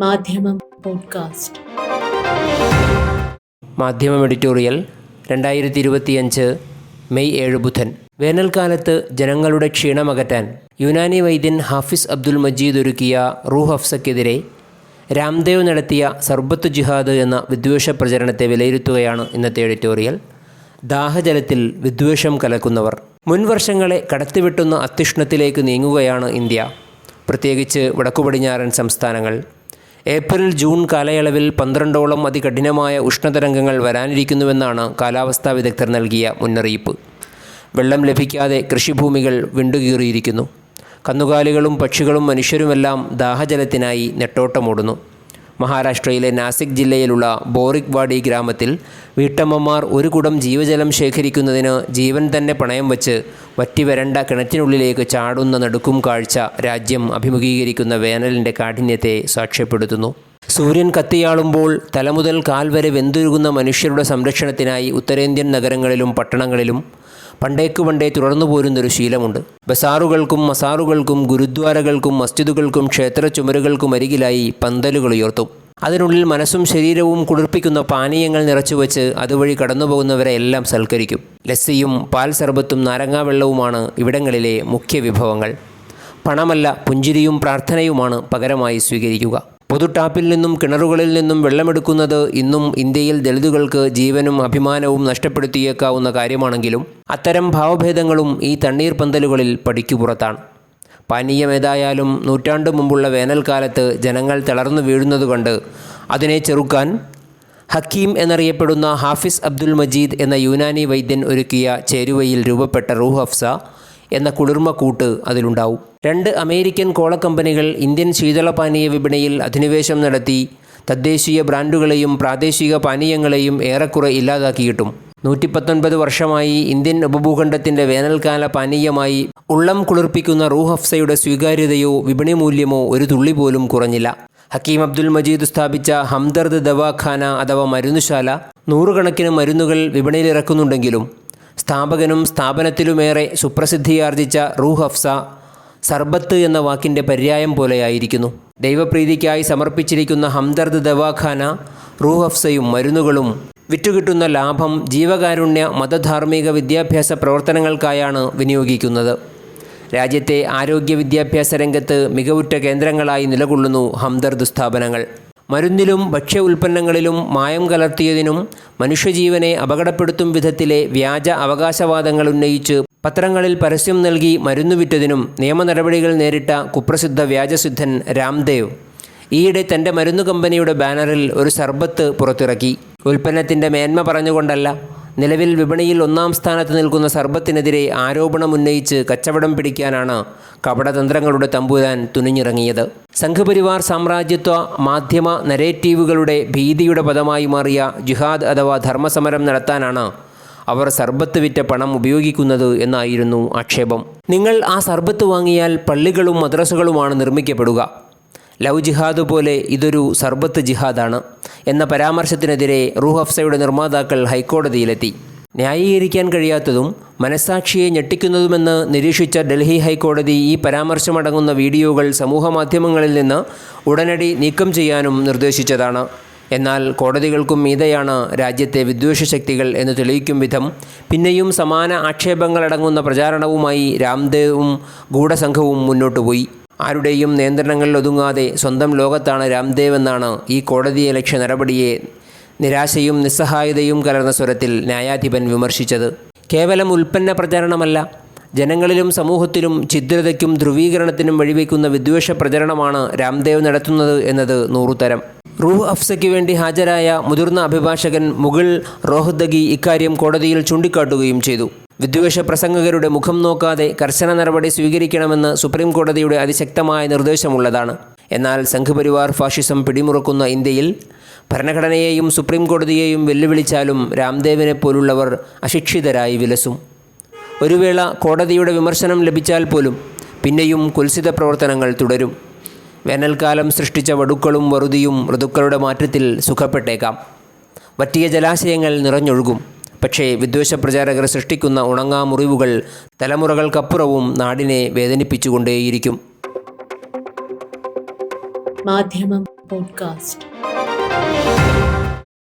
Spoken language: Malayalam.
മാധ്യമം പോഡ്കാസ്റ്റ്. മാധ്യമം എഡിറ്റോറിയൽ രണ്ടായിരത്തി ഇരുപത്തിയഞ്ച് മെയ് ഏഴ് ബുധൻ. വേനൽക്കാലത്ത് ജനങ്ങളുടെ ക്ഷീണമകറ്റാൻ യുനാനി വൈദ്യൻ ഹാഫിസ് അബ്ദുൽ മജീദ് ഒരുക്കിയ റൂഹ് ഹഫ്സക്കെതിരെ രാംദേവ് നടത്തിയ സർബത്ത് ജിഹാദ് എന്ന വിദ്വേഷ പ്രചരണത്തെ വിലയിരുത്തുകയാണ് ഇന്നത്തെ എഡിറ്റോറിയൽ. ദാഹജലത്തിൽ വിദ്വേഷം കലക്കുന്നവർ. മുൻവർഷങ്ങളെ കടത്തിവിട്ടുന്ന കടത്തിവെട്ടുന്ന അത്യുഷ്ണത്തിലേക്ക് നീങ്ങുകയാണ് ഇന്ത്യ. പ്രത്യേകിച്ച് വടക്കുപടിഞ്ഞാറൻ സംസ്ഥാനങ്ങൾ. ഏപ്രിൽ ജൂൺ കാലയളവിൽ പന്ത്രണ്ടോളം അതികഠിനമായ ഉഷ്ണതരംഗങ്ങൾ വരാനിരിക്കുന്നുവെന്നാണ് കാലാവസ്ഥാ വിദഗ്ധർ നൽകിയ മുന്നറിയിപ്പ്. വെള്ളം ലഭിക്കാതെ കൃഷിഭൂമികൾ വിണ്ടുകീറിയിരിക്കുന്നു. കന്നുകാലികളും പക്ഷികളും മനുഷ്യരുമെല്ലാം ദാഹജലത്തിനായി നെട്ടോട്ടമോടുന്നു. മഹാരാഷ്ട്രയിലെ നാസിക് ജില്ലയിലുള്ള ബോറിക്വാഡി ഗ്രാമത്തിൽ വീട്ടമ്മമാർ ഒരു കുടം ജീവജലം ശേഖരിക്കുന്നതിന് ജീവൻ തന്നെ പണയം വച്ച് വറ്റിവരണ്ട കിണറ്റിനുള്ളിലേക്ക് ചാടുന്ന നടുക്കും കാഴ്ച രാജ്യം അഭിമുഖീകരിക്കുന്ന വേനലിന്റെ കാഠിന്യത്തെ സാക്ഷ്യപ്പെടുത്തുന്നു. സൂര്യൻ കത്തിയാളുമ്പോൾ തലമുതൽ കാൽ വരെ വെന്തുരുകുന്ന മനുഷ്യരുടെ സംരക്ഷണത്തിനായി ഉത്തരേന്ത്യൻ നഗരങ്ങളിലും പട്ടണങ്ങളിലും പണ്ടേക്കു പണ്ടേ തുടർന്നു പോരുന്നൊരു ശീലമുണ്ട്. ബസാറുകൾക്കും മസാറുകൾക്കും ഗുരുദ്വാരകൾക്കും മസ്ജിദുകൾക്കും ക്ഷേത്ര ചുമരുകൾക്കും അരികിലായി പന്തലുകൾ ഉയർത്തും. അതിനുള്ളിൽ മനസ്സും ശരീരവും കുളിർപ്പിക്കുന്ന പാനീയങ്ങൾ നിറച്ചുവെച്ച് അതുവഴി കടന്നുപോകുന്നവരെ എല്ലാം സൽക്കരിക്കും. ലസ്സിയും പാൽ സർബത്തും നാരങ്ങാവെള്ളവുമാണ് ഇവിടങ്ങളിലെ മുഖ്യ വിഭവങ്ങൾ. പണമല്ല പുഞ്ചിരിയും പ്രാർത്ഥനയുമാണ് പകരമായി സ്വീകരിക്കുക. പൊതു ടാപ്പിൽ നിന്നും കിണറുകളിൽ നിന്നും വെള്ളമെടുക്കുന്നത് ഇന്നും ഇന്ത്യയിൽ ദളിതുകൾക്ക് ജീവനും അഭിമാനവും നഷ്ടപ്പെടുത്തിയേക്കാവുന്ന കാര്യമാണെങ്കിലും അത്തരം ഭാവഭേദങ്ങളും ഈ തണ്ണീർ പന്തലുകളിൽ പടിക്കുപുറത്താണ്. പാനീയമേതായാലും നൂറ്റാണ്ട് മുമ്പുള്ള വേനൽക്കാലത്ത് ജനങ്ങൾ തളർന്നു വീഴുന്നതുകൊണ്ട് അതിനെ ചെറുക്കാൻ ഹക്കീം എന്നറിയപ്പെടുന്ന ഹാഫിസ് അബ്ദുൽ മജീദ് എന്ന യുനാനി വൈദ്യൻ ഒരുക്കിയ ചേരുവയിൽ രൂപപ്പെട്ട റൂഹ് എന്ന കുളിർമക്കൂട്ട് അതിലുണ്ടാവും. രണ്ട് അമേരിക്കൻ കോളക്കമ്പനികൾ ഇന്ത്യൻ ശീതളപാനീയ വിപണിയിൽ അധിനിവേശം നടത്തി തദ്ദേശീയ ബ്രാൻഡുകളെയും പ്രാദേശിക പാനീയങ്ങളെയും ഏറെക്കുറെ ഇല്ലാതാക്കിയിട്ടും നൂറ്റി പത്തൊൻപത് വർഷമായി ഇന്ത്യൻ ഉപഭൂഖണ്ഡത്തിന്റെ വേനൽക്കാല പാനീയമായി ഉള്ളം കുളിർപ്പിക്കുന്ന റൂഹ് ഹഫ്സയുടെ സ്വീകാര്യതയോ വിപണി മൂല്യമോ ഒരു തുള്ളി പോലും കുറഞ്ഞില്ല. ഹക്കീം അബ്ദുൽ മജീദ് സ്ഥാപിച്ച ഹംദർദ് ദവാഖാന അഥവാ മരുന്നുശാല നൂറുകണക്കിന് മരുന്നുകൾ വിപണിയിലിറക്കുന്നുണ്ടെങ്കിലും സ്ഥാപകനും സ്ഥാപനത്തിലുമേറെ സുപ്രസിദ്ധിയാർജിച്ച റൂഹ് ഹഫ്സ സർബത്ത് എന്ന വാക്കിന്റെ പര്യായം പോലെയായിരിക്കുന്നു. ദൈവപ്രീതിക്കായി സമർപ്പിച്ചിരിക്കുന്ന ഹംദർദ് ദവാഖാന റൂഹ് ഹഫ്സയും മരുന്നുകളും വിറ്റുകിട്ടുന്ന ലാഭം ജീവകാരുണ്യ മതധാർമ്മിക വിദ്യാഭ്യാസ പ്രവർത്തനങ്ങൾക്കായാണ് വിനിയോഗിക്കുന്നത്. രാജ്യത്തെ ആരോഗ്യ വിദ്യാഭ്യാസ രംഗത്ത് മികവുറ്റ കേന്ദ്രങ്ങളായി നിലകൊള്ളുന്നു ഹംദർദ് സ്ഥാപനങ്ങൾ മരുന്നിലും ഭക്ഷ്യ ഉൽപ്പന്നങ്ങളിലും മായം കലർത്തിയതിനും മനുഷ്യജീവനെ അപകടപ്പെടുത്തും വിധത്തിലെ വ്യാജ അവകാശവാദങ്ങൾ ഉന്നയിച്ച് പത്രങ്ങളിൽ പരസ്യം നൽകി മരുന്നു വിറ്റതിനും നിയമ നടപടികൾ നേരിട്ട കുപ്രസിദ്ധ വ്യാജസിദ്ധൻ രാംദേവ്. ഈയിടെ തന്റെ മരുന്നു കമ്പനിയുടെ ബാനറിൽ ഒരു സർബത്ത് പുറത്തിറക്കി. ഉൽപ്പന്നത്തിന്റെ മേന്മ പറഞ്ഞുകൊണ്ടല്ല നിലവിൽ വിപണിയിൽ ഒന്നാം സ്ഥാനത്ത് നിൽക്കുന്ന സർബത്തിനെതിരെ ആരോപണം ഉന്നയിച്ച് കച്ചവടം പിടിക്കാനാണ് കപടതന്ത്രങ്ങളുടെ തമ്പുരാൻ തുനിഞ്ഞിറങ്ങിയത്. സംഘപരിവാർ സാമ്രാജ്യത്വ മാധ്യമ നരേറ്റീവുകളുടെ ഭീതിയുടെ പദമായി മാറിയ ജിഹാദ് അഥവാ ധർമ്മസമരം നടത്താനാണ് അവർ സർബത്ത് വിറ്റ പണം ഉപയോഗിക്കുന്നത് എന്നായിരുന്നു ആക്ഷേപം. നിങ്ങൾ ആ സർബത്ത് വാങ്ങിയാൽ പള്ളികളും മദ്രസകളുമാണ് നിർമ്മിക്കപ്പെടുക. ലവ് ജിഹാദ് പോലെ ഇതൊരു സർബത്ത് ജിഹാദാണ്. എന്ന പരാമർശത്തിനെതിരെ റൂഹ് നിർമ്മാതാക്കൾ ഹൈക്കോടതിയിലെത്തി. ന്യായീകരിക്കാൻ കഴിയാത്തതും മനസാക്ഷിയെ ഞെട്ടിക്കുന്നതുമെന്ന് നിരീക്ഷിച്ച ഡൽഹി ഹൈക്കോടതി ഈ പരാമർശമടങ്ങുന്ന വീഡിയോകൾ സമൂഹമാധ്യമങ്ങളിൽ നിന്ന് ഉടനടി നീക്കം ചെയ്യാനും നിർദ്ദേശിച്ചതാണ്. എന്നാൽ കോടതികൾക്കും മീതെയാണ് രാജ്യത്തെ വിദ്വേഷ ശക്തികൾ എന്ന് തെളിയിക്കും വിധം പിന്നെയും സമാന ആക്ഷേപങ്ങളടങ്ങുന്ന പ്രചാരണവുമായി രാംദേവും ഗൂഢസംഘവും മുന്നോട്ടു പോയി ആരുടെയും നിയന്ത്രണങ്ങളിൽ ഒതുങ്ങാതെ സ്വന്തം ലോകത്താണ് രാംദേവ് എന്നാണ് ഈ കോടതിയെ ലക്ഷ്യ നടപടിയെ നിരാശയും നിസ്സഹായതയും കലർന്ന സ്വരത്തിൽ ന്യായാധിപൻ വിമർശിച്ചത്. കേവലം ഉൽപ്പന്ന പ്രചാരണമല്ല ജനങ്ങളിലും സമൂഹത്തിലും ഛിദ്രതയ്ക്കും ധ്രുവീകരണത്തിനും വഴിവെക്കുന്ന വിദ്വേഷ പ്രചരണമാണ് രാംദേവ് നടത്തുന്നത് എന്നത് നൂറുതരം. റൂഹ് അഫ്സയ്ക്ക് വേണ്ടി ഹാജരായ മുതിർന്ന അഭിഭാഷകൻ മുഗൾ റോഹ്ദഗി ഇക്കാര്യം കോടതിയിൽ ചൂണ്ടിക്കാട്ടുകയും ചെയ്തു. വിദ്വേഷ പ്രസംഗകരുടെ മുഖം നോക്കാതെ കർശന നടപടി സ്വീകരിക്കണമെന്ന് സുപ്രീം കോടതിയുടെ അതിശക്തമായ നിർദ്ദേശമുള്ളതാണ്. എന്നാൽ സംഘപരിവാർ ഫാഷിസം പിടിമുറുക്കുന്ന ഇന്ത്യയിൽ ഭരണഘടനയെയും സുപ്രീം കോടതിയെയും വെല്ലുവിളിച്ചാലും രാംദേവിനെ പോലുള്ളവർ അശിക്ഷിതരായി വിലസും. ഒരു വേള കോടതിയുടെ വിമർശനം ലഭിച്ചാൽ പോലും പിന്നെയും കുൽസിത പ്രവർത്തനങ്ങൾ തുടരും. വേനൽക്കാലം സൃഷ്ടിച്ച വടുക്കളും വറുതിയും ഋതുക്കളുടെ മാറ്റത്തിൽ സുഖപ്പെട്ടേക്കാം. വറ്റിയ ജലാശയങ്ങൾ നിറഞ്ഞൊഴുകും. പക്ഷേ വിദ്വേഷ പ്രചാരകർ സൃഷ്ടിക്കുന്ന ഉണങ്ങാ മുറിവുകൾ തലമുറകൾക്കപ്പുറവും നാടിനെ വേദനിപ്പിച്ചുകൊണ്ടേയിരിക്കും. മാധ്യമം പോഡ്കാസ്റ്റ്.